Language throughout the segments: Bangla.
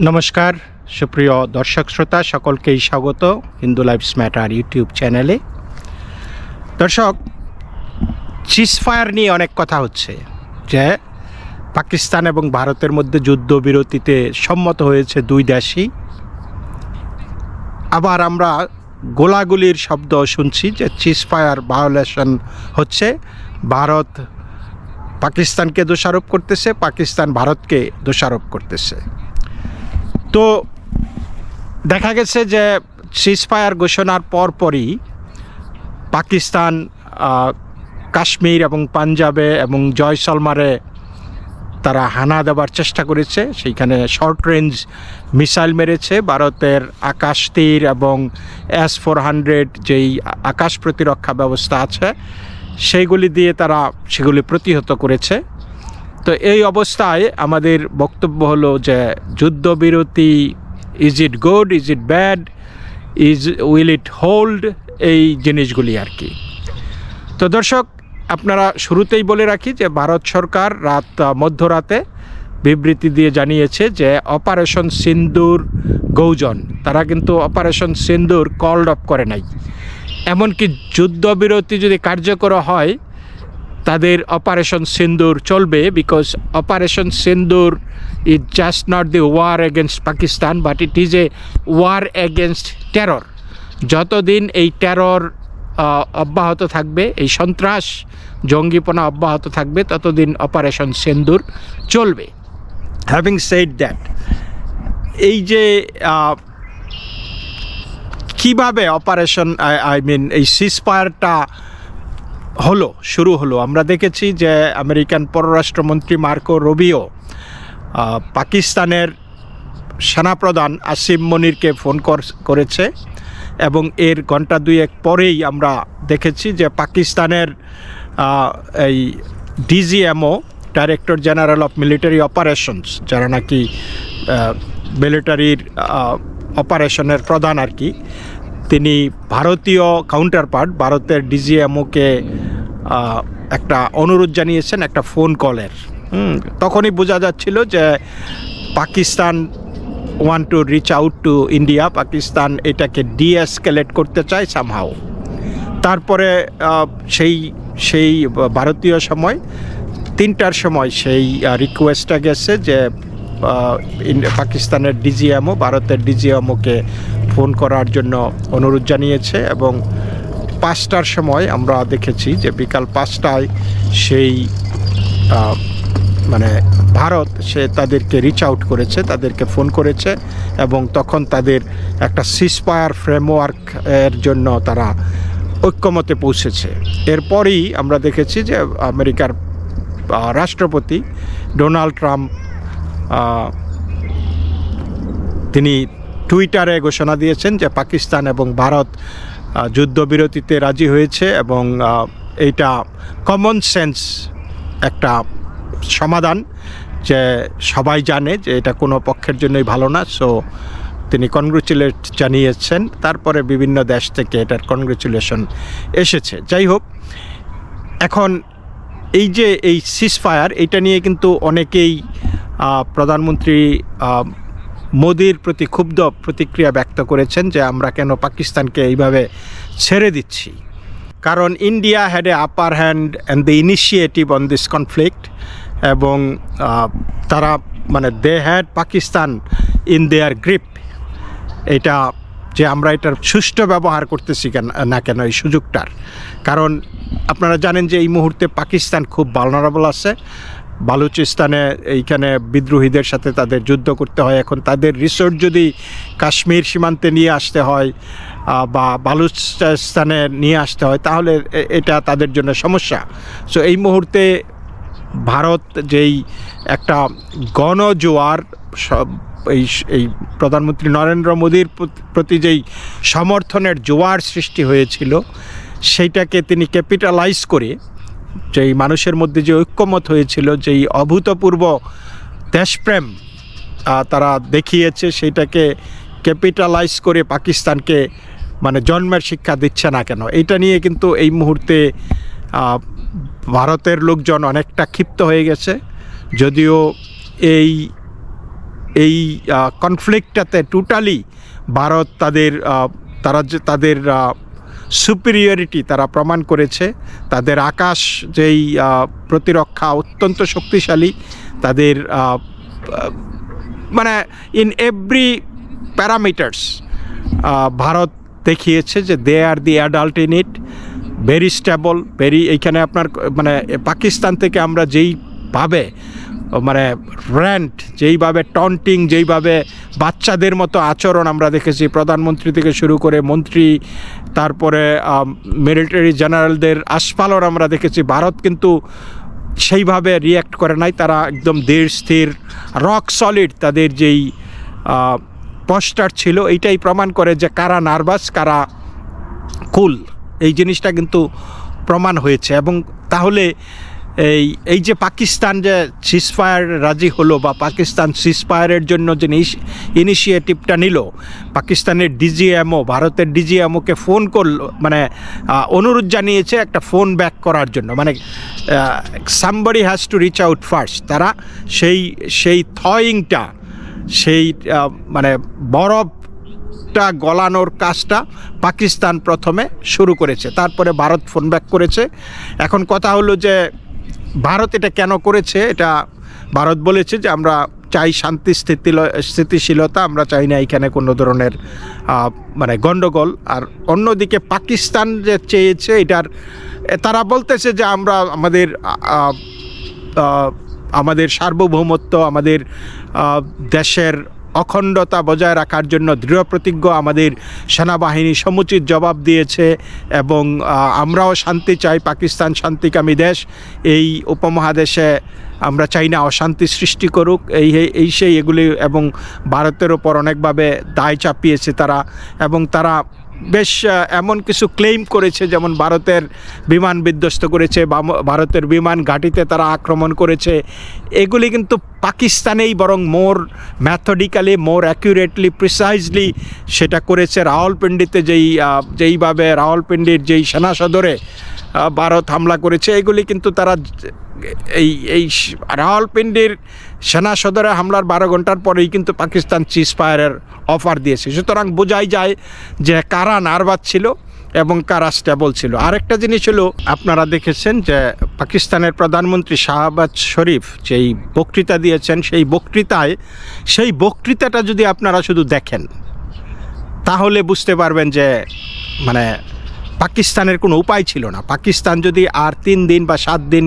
নমস্কার, সুপ্রিয় দর্শক শ্রোতা, সকলকেই স্বাগত হিন্দু লাইফস ম্যাটার ইউটিউব চ্যানেলে। দর্শক চিসফায়ার নিয়ে অনেক কথা হচ্ছে, যে পাকিস্তান এবং ভারতের মধ্যে যুদ্ধবিরতিতে সম্মত হয়েছে দুই দেশই। আবার আমরা গোলাগুলির শব্দ শুনছি যে চিসফায়ার ভায়োলেশন হচ্ছে। ভারত পাকিস্তানকে দোষারোপ করতেছে, পাকিস্তান ভারতকে দোষারোপ করতেছে। তো দেখা গেছে যে সিজফায়ার ঘোষণার পরপরই পাকিস্তান কাশ্মীর এবং পাঞ্জাবে এবং জয়সলমারে তারা হানা দেওয়ার চেষ্টা করেছে। সেইখানে শর্ট রেঞ্জ মিসাইল মেরেছে। ভারতের আকাশ তীর এবং এস ফোর হান্ড্রেড যেই আকাশ প্রতিরক্ষা ব্যবস্থা আছে, সেইগুলি দিয়ে তারা সেগুলি প্রতিহত করেছে। তো এই অবস্থায় আমাদের বক্তব্য হলো যে যুদ্ধবিরতি is it good is it bad is will it hold এই জিনিসগুলি আর কি। তো দর্শক, আপনারা শুরুতেই বলে রাখি যে ভারত সরকার রাত, মধ্যরাতে বিবৃতি দিয়ে জানিয়েছে যে অপারেশন সিন্দুর গৌজন, তারা কিন্তু অপারেশন সিন্দুর কল্ড অফ করে নাই। এমনকি যুদ্ধবিরতি যদি কার্যকর হয় তাদের অপারেশন সিন্দুর চলবে because operation Sindoor is just not the war against Pakistan but it is a war against terror যতদিন এই টেরর অব্যাহত থাকবে, এই সন্ত্রাস, জঙ্গিপনা অব্যাহত থাকবে, ততদিন অপারেশন সিন্দুর চলবে। হ্যাভিং সেইড দ্যাট এই যে কীভাবে অপারেশন আই মিন এই সিসপায়ারটা হলো, শুরু হলো। আমরা দেখেছি যে আমেরিকান পররাষ্ট্রমন্ত্রী মার্কো রবিও পাকিস্তানের সেনাপ্রধান আসিম মনিরকে ফোন কর- করেছে এবং এর ঘণ্টা দুয়েক পরেই আমরা দেখেছি যে পাকিস্তানের এই DGMO, director general of military operations, যারা নাকি মিলিটারির অপারেশনের প্রধান আর কি তিনি ভারতীয় কাউন্টার পার্ট ভারতের ডিজিএমওকে একটা অনুরোধ জানিয়েছেন, একটা ফোন কলের তখনই বোঝা যাচ্ছিল যে Pakistan want to reach out to India Pakistan এটাকে ডিএসকেলেট করতে চায় সামহাও তারপরে সেই সেই ভারতীয় সময়, তিনটার সময় সেই রিকোয়েস্টটা গেছে যে পাকিস্তানের ডিজিএমও ভারতের ডিজিএমওকে ফোন করার জন্য অনুরোধ জানিয়েছে এবং পাঁচটার সময় আমরা দেখেছি যে বিকাল পাঁচটায় সেই মানে ভারত, সে তাদেরকে রিচ আউট করেছে, তাদেরকে ফোন করেছে এবং তখন তাদের একটা সিসপায়ার ফ্রেমওয়ার্ক এর জন্য তারা ঐক্যমতে পৌঁছেছে। এরপরই আমরা দেখেছি যে আমেরিকার রাষ্ট্রপতি ডোনাল্ড ট্রাম্প তিনি টুইটারে ঘোষণা দিয়েছেন যে পাকিস্তান এবং ভারত যুদ্ধবিরতিতে রাজি হয়েছে এবং এইটা কমন সেন্স একটা সমাধান যে সবাই জানে যে এটা কোনো পক্ষের জন্যই ভালো না। সো তিনি কনগ্রেচুলেট জানিয়েছেন। তারপরে বিভিন্ন দেশ থেকে এটার কনগ্রেচুলেশন এসেছে। যাই হোক, এখন এই যে এই সিসফায়ার এটা নিয়ে কিন্তু অনেকেই প্রধানমন্ত্রী মোদির প্রতি ক্ষুব্ধ প্রতিক্রিয়া ব্যক্ত করেছেন যে আমরা কেন পাকিস্তানকে এইভাবে ছেড়ে দিচ্ছি। কারণ India had a upper hand and the initiative on this conflict এবং তারা মানে they had Pakistan in their grip এটা যে আমরা এটার সুষ্ঠু ব্যবহার করতেছি কেন, না কেন এই সুযোগটার। কারণ আপনারা জানেন যে এই মুহূর্তে পাকিস্তান খুব ভালনারেবল আছে। বালুচিস্তানে এইখানে বিদ্রোহীদের সাথে তাদের যুদ্ধ করতে হয়। এখন তাদের রিসোর্ট যদি কাশ্মীর সীমান্তে নিয়ে আসতে হয় বা বালুচিস্তানে নিয়ে আসতে হয়, তাহলে এটা তাদের জন্য সমস্যা। সো এই মুহূর্তে ভারত যেই একটা গণজোয়ার এই এই প্রধানমন্ত্রী নরেন্দ্র মোদীর প্রতি যেই সমর্থনের জোয়ার সৃষ্টি হয়েছিল, সেইটাকে তিনি ক্যাপিটালাইজ করে যেই মানুষের মধ্যে যে ঐক্যমত হয়েছিল, যেই অভূতপূর্ব দেশপ্রেম তারা দেখিয়েছে, সেইটাকে ক্যাপিটালাইজ করে পাকিস্তানকে মানে জন্মের শিক্ষা দিচ্ছে না কেন? এইটা নিয়ে কিন্তু এই মুহূর্তে ভারতের লোকজন অনেকটা ক্ষিপ্ত হয়ে গেছে। যদিও এই এই কনফ্লিক্টটাতে টোটালি ভারত তাদের তারা যে, তাদের সুপিরিয়রিটি তারা প্রমাণ করেছে। তাদের আকাশ যেই প্রতিরক্ষা অত্যন্ত শক্তিশালী, তাদের মানে ইন এভরি প্যারামিটার্স ভারত দেখিয়েছে যে they are the adult in it very stable very এইখানে আপনার মানে পাকিস্তান থেকে আমরা যেইভাবে মানে র্যান্ট যেইভাবে টন্টিং যেইভাবে বাচ্চাদের মতো আচরণ আমরা দেখেছি, প্রধানমন্ত্রী থেকে শুরু করে মন্ত্রী তারপরে মিলিটারি জেনারেলদের আসপালর আমরা দেখেছি। ভারত কিন্তু সেইভাবে রিয়্যাক্ট করে নাই। তারা একদম দৃঢ় স্থির রক সলিড তাদের যেই পোস্টার ছিল, এইটাই প্রমাণ করে যে কারা নার্ভাস কারা কুল এই জিনিসটা কিন্তু প্রমাণ হয়েছে। এবং তাহলে এই এই যে পাকিস্তান যে সিসফায়ার রাজি হলো বা পাকিস্তান সিসফায়ারের জন্য যে ইনিশিয়েটিভটা নিল, পাকিস্তানের ডিজিএমও ভারতের ডিজিএমওকে ফোন করল মানে অনুরোধ জানিয়েছে একটা ফোন ব্যাক করার জন্য। মানে somebody has to reach out first তারা সেই সেই থয়িংটা সেই মানে বরফ টা গলানোর কাজটা পাকিস্তান প্রথমে শুরু করেছে। তারপরে ভারত ফোন ব্যাক করেছে। এখন কথা হলো যে ভারত এটা কেন করেছে? এটা ভারত বলেছে যে আমরা চাই শান্তি স্থিতি স্থিতিশীলতা, আমরা চাই না এখানে কোনো ধরনের মানে গণ্ডগোল আর অন্যদিকে পাকিস্তান যে চেয়েছে এটার তারা বলতেছে যে আমরা আমাদের আমাদের সার্বভৌমত্ব, আমাদের দেশের অখণ্ডতা বজায় রাখার জন্য দৃঢ় প্রতিজ্ঞ আমাদের সেনাবাহিনী সমুচিত জবাব দিয়েছে এবং আমরাও শান্তি চাই, পাকিস্তান শান্তিকামী দেশ, এই উপমহাদেশে আমরা চাই না অশান্তি সৃষ্টি করুক। এই এই- সেই এগুলি এবং ভারতের ওপর অনেকভাবে দায় চাপিয়েছে তারা এবং তারা বেশ এমন কিছু ক্লেম করেছে যেমন ভারতের বিমান বিধ্বস্ত করেছে ভারতের বিমান ঘাঁটিতে তারা আক্রমণ করেছে। এগুলি কিন্তু পাকিস্তানেই বরং মোর ম্যাথডিক্যালি মোর অ্যাকিউরেটলি প্রিসাইজলি সেটা করেছে রাওয়ালপিন্ডিতে যেই যেইভাবে রাওয়ালপিন্ডির যেই সেনা সদরে ভারত হামলা করেছে। এগুলি কিন্তু তারা এই এই রাওয়ালপিন্ডির সেনা সদরে হামলার বারো ঘণ্টার পরেই কিন্তু পাকিস্তান চিজ ফায়ারের অফার দিয়েছে। সুতরাং বোঝাই যায় যে কারা নার্ভাস ছিল এবং কারা স্টেবল ছিল। আরেকটা জিনিস হলো, আপনারা দেখেছেন যে পাকিস্তানের প্রধানমন্ত্রী শাহবাজ শরীফ যেই বক্তৃতা দিয়েছেন, সেই বক্তৃতায়, সেই বক্তৃতাটা যদি আপনারা শুধু দেখেন, তাহলে বুঝতে পারবেন যে মানে পাকিস্তানের কোনো উপায় ছিল না। পাকিস্তান যদি আর তিন দিন বা সাত দিন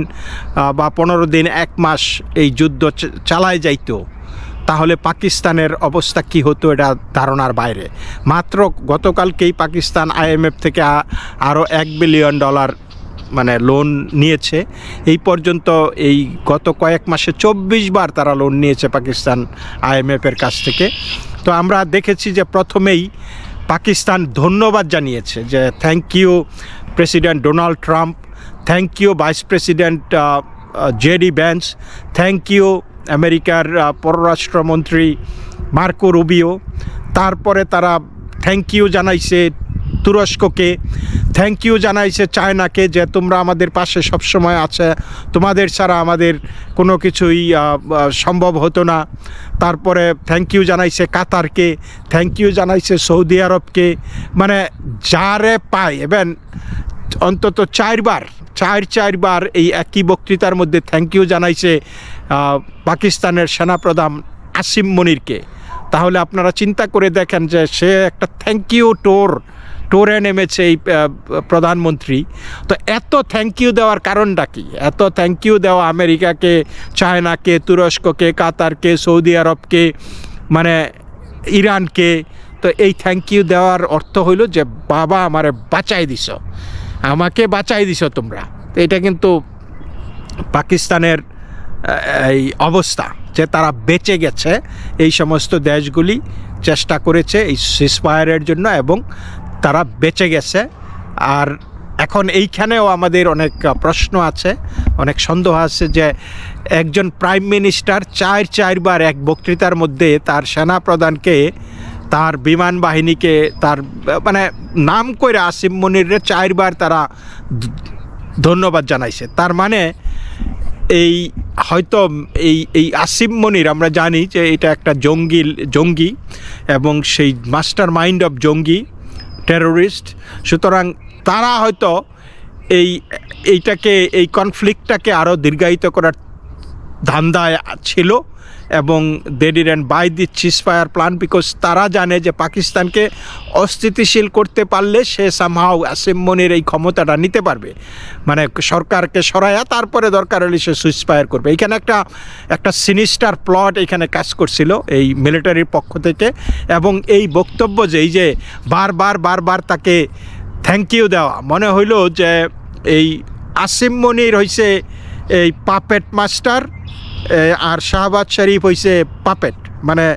বা পনেরো দিন, এক মাস এই যুদ্ধ চালায় যাইতো, তাহলে পাকিস্তানের অবস্থা কি হতো এটা ধারণার বাইরে। মাত্র গতকালকেই পাকিস্তান আইএমএফ থেকে আরও এক বিলিয়ন ডলার মানে লোন নিয়েছে। এই পর্যন্ত এই গত কয়েক মাসে চব্বিশ বার তারা লোন নিয়েছে পাকিস্তান আইএমএফের কাছ থেকে। তো আমরা দেখেছি যে প্রথমেই পাকিস্তান ধন্যবাদ জানিয়েছে যে thank you President Donald Trump thank you Vice President JD Vance thank you আমেরিকার পররাষ্ট্রমন্ত্রী মার্কো রুবিও। তারপরে তারা থ্যাংক ইউ জানাইছে তুরস্ককে। থ্যাংক ইউ জানাইছে চায়নাকে যে তোমরা আমাদের পাশে সবসময় আছে। তোমাদের ছাড়া আমাদের কোনো কিছুই সম্ভব হতো না। তারপরে থ্যাংক ইউ জানাইছে কাতারকে থ্যাংক ইউ জানাইছে সৌদি আরবকে মানে যারে পায় এবং অন্তত চারবার, চার চারবার এই একই বক্তৃতার মধ্যে থ্যাংক ইউ জানাইছে পাকিস্তানের সেনাপ্রধান আসিম মনিরকে। তাহলে আপনারা চিন্তা করে দেখেন যে সে একটা থ্যাংক ইউ টোর টোরে নেমেছে এই প্রধানমন্ত্রী। তো এত থ্যাংক ইউ দেওয়ার কারণটা কি? এত থ্যাংক ইউ দেওয়া আমেরিকাকে, চায়নাকে, তুরস্ককে, কাতারকে, সৌদি আরবকে মানে ইরানকে, তো এই থ্যাংক ইউ দেওয়ার অর্থ হইল যে বাবা আমারে বাঁচাই দিছ। আমাকে বাঁচাই দিছ তোমরা। তো এটা কিন্তু পাকিস্তানের এই অবস্থা যে তারা বেঁচে গেছে এই সমস্ত দেশগুলি চেষ্টা করেছে এই সিসফায়ারের জন্য এবং তারা বেঁচে গেছে। আর এখন এইখানেও আমাদের অনেক প্রশ্ন আছে, অনেক সন্দেহ আছে যে একজন প্রাইম মিনিস্টার চার চারবার এক বক্তৃতার মধ্যে তার সেনা প্রধানকে তার বিমান বাহিনীকে, তার মানে নাম করে আসিম মনিরে চারবার তারা ধন্যবাদ জানাইছে। তার মানে এই হয়তো এই এই আসিম মনির আমরা জানি যে এটা একটা জঙ্গি জঙ্গি এবং সেই মাস্টার মাইন্ড অফ জঙ্গি। টেরোরিস্ট সুতরাং তারা হয়তো এই এইটাকে এই কনফ্লিক্টটাকে আরও দীর্ঘায়িত করার ধান্দায় ছিল। এবং they didn't buy the ceasefire plan because তারা জানে যে পাকিস্তানকে অস্থিতিশীল করতে পারলে সে সামহাও আসিম মনির এই ক্ষমতাটা নিতে পারবে। মানে সরকারকে সরায়া তারপরে দরকার হলে সে সুইচ ফায়ার করবে। এখানে একটা একটা সিনিস্টার প্লট এখানে কাজ করছিল এই মিলিটারির পক্ষ থেকে এবং এই বক্তব্য যে, এই যে বারবার বারবার তাকে থ্যাংক ইউ দেওয়া, মনে হইল যে এই আসিম মনির হইছে এই পাপেট মাস্টার আর শাহবাজ শরীফ হইছে পাপেট মানে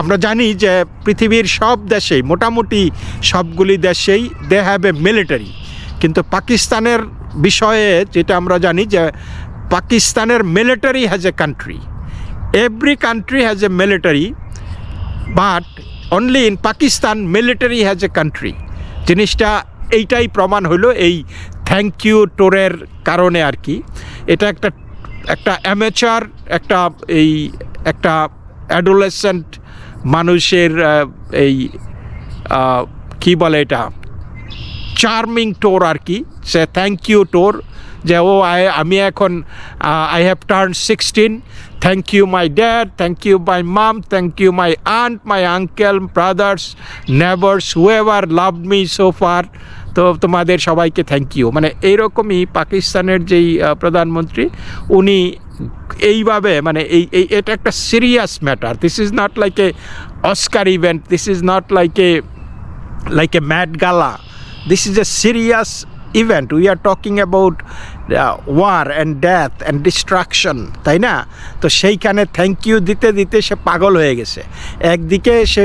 আমরা জানি যে পৃথিবীর সব দেশেই, মোটামুটি সবগুলি দেশেই দে হ্যাভ এ মিলিটারি কিন্তু পাকিস্তানের বিষয়ে যেটা আমরা জানি যে পাকিস্তানের military has a country every country has a military but only in Pakistan military has a country জিনিসটা এইটাই প্রমাণ হলো এই থ্যাংক ইউ টোরের কারণে আর কি। এটা একটা একটা অ্যামেচার একটা এই, একটা অ্যাডোলেসেন্ট মানুষের এই কি বলে এটা? চার্মিং টোর আর কি। সে থ্যাংক ইউ টোর যে, ও আই আমি এখন I have turn sixteen thank you my dad thank you my mum thank you my aunt my uncle brothers neighbours whoever love me so far তো তোমাদের সবাইকে থ্যাংক ইউ মানে এইরকমই পাকিস্তানের যেই প্রধানমন্ত্রী উনি এইভাবে মানে এই এই এটা একটা serious matter this is not like a Oscar event this is not like a like a gala. This is a serious event. We are talking about uh, war and death and destruction, তাই না? তো সেইখানে থ্যাংক ইউ দিতে দিতে সে পাগল হয়ে গেছে। একদিকে সে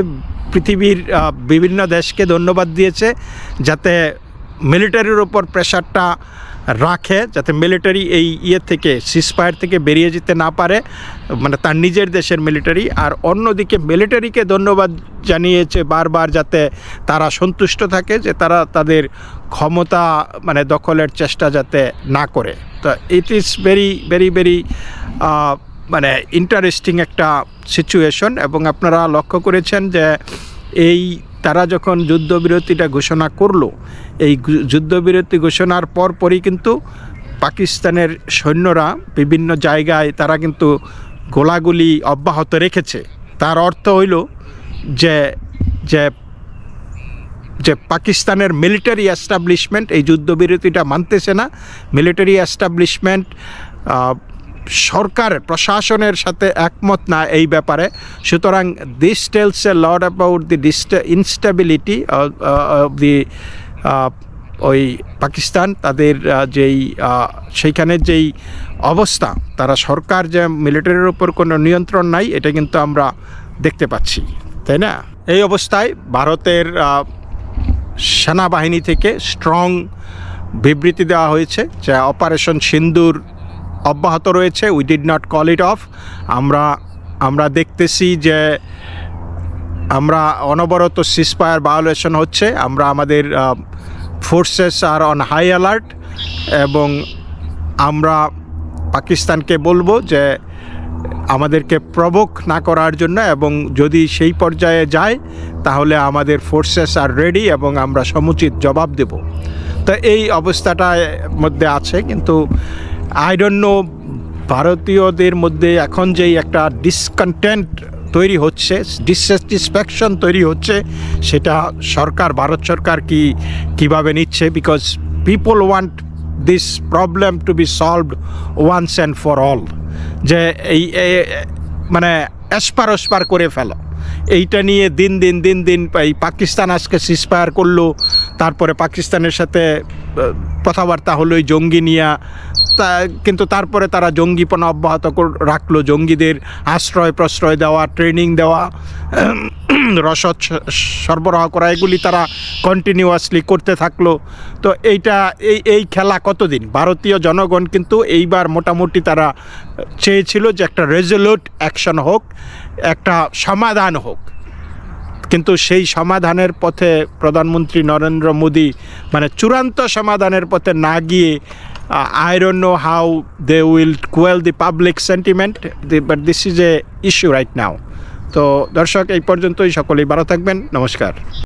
পৃথিবীর বিভিন্ন দেশকে ধন্যবাদ দিয়েছে যাতে মিলিটারির ওপর প্রেশারটা রাখে, যাতে মিলিটারি এই ইয়ে থেকে সিসপায়ার থেকে বেরিয়ে যেতে না পারে মানে তার নিজের দেশের মিলিটারি। আর অন্যদিকে মিলিটারিকে ধন্যবাদ জানিয়েছে বারবার যাতে তারা সন্তুষ্ট থাকে, যে তারা তাদের ক্ষমতা মানে দখলের চেষ্টা যাতে না করে। তো it is very very very মানে ইন্টারেস্টিং একটা সিচুয়েশন এবং আপনারা লক্ষ্য করেছেন যে এই তারা যখন যুদ্ধবিরতিটা ঘোষণা করল, এই যুদ্ধবিরতি ঘোষণার পরপরই কিন্তু পাকিস্তানের সৈন্যরা বিভিন্ন জায়গায় তারা কিন্তু গোলাগুলি অব্যাহত রেখেছে। তার অর্থ হইল যে যে যে পাকিস্তানের মিলিটারি অ্যাস্টাবলিশমেন্ট এই যুদ্ধবিরতিটা মানতেছে না। মিলিটারি অ্যাস্টাবলিশমেন্ট সরকার প্রশাসনের সাথে একমত না এই ব্যাপারে। সুতরাং this tells a lot about the instability of the ওই পাকিস্তান তাদের যেই আহ, সেইখানের যেই অবস্থা তারা সরকার যে মিলিটারির উপর কোনো নিয়ন্ত্রণ নাই এটা কিন্তু আমরা দেখতে পাচ্ছি তাই না? এই অবস্থায় ভারতের সেনাবাহিনী থেকে স্ট্রং বিবৃতি দেওয়া হয়েছে যে অপারেশন সিন্দুর অব্যাহত রয়েছে we did not call it off আমরা আমরা দেখতেছি যে আমরা অনবরত সিসপায়ার ভায়োলেশন হচ্ছে, আমরা আমাদের forces are on high alert এবং আমরা পাকিস্তানকে বলব যে আমাদেরকে প্রভোক না করার জন্য এবং যদি সেই পর্যায়ে যায়, তাহলে আমাদের ফোর্সেস আর রেডি এবং আমরা সমুচিত জবাব দেব। তো এই অবস্থাটার মধ্যে আছে, কিন্তু আই ডোন্ট নো ভারতীয়দের মধ্যে এখন যেই একটা ডিসকন্টেন্ট তৈরি হচ্ছে ডিসস্যাটিসফ্যাকশন তৈরি হচ্ছে, সেটা সরকার, ভারত সরকার কি, কীভাবে নিচ্ছে? Because people want this problem to be solved once and for all যে এই মানে এসপার ওসপার করে ফেলো। এইটা নিয়ে দিন দিন দিন দিন এই পাকিস্তান আজকে সিসপায়ার করল, তারপরে পাকিস্তানের সাথে কথাবার্তা হলো, এই জঙ্গি নিয়ে, তা কিন্তু তারপরে তারা জঙ্গিপনা অব্যাহত রাখল। জঙ্গিদের আশ্রয় প্রশ্রয় দেওয়া ট্রেনিং দেওয়া রসদ সরবরাহ করা, এগুলি তারা কন্টিনিউয়াসলি করতে থাকল। তো এইটা, এই এই খেলা কতদিন? ভারতীয় জনগণ কিন্তু এইবার মোটামুটি তারা চেয়েছিল যে একটা রেজলিউট অ্যাকশন হোক, একটা সমাধান হোক। কিন্তু সেই সমাধানের পথে প্রধানমন্ত্রী নরেন্দ্র মোদী মানে চূড়ান্ত সমাধানের পথে না গিয়ে don't know how they will quell the public sentiment the but this is a issue right now তো দর্শক, এই পর্যন্তই সকলেই ভালো থাকবেন। নমস্কার।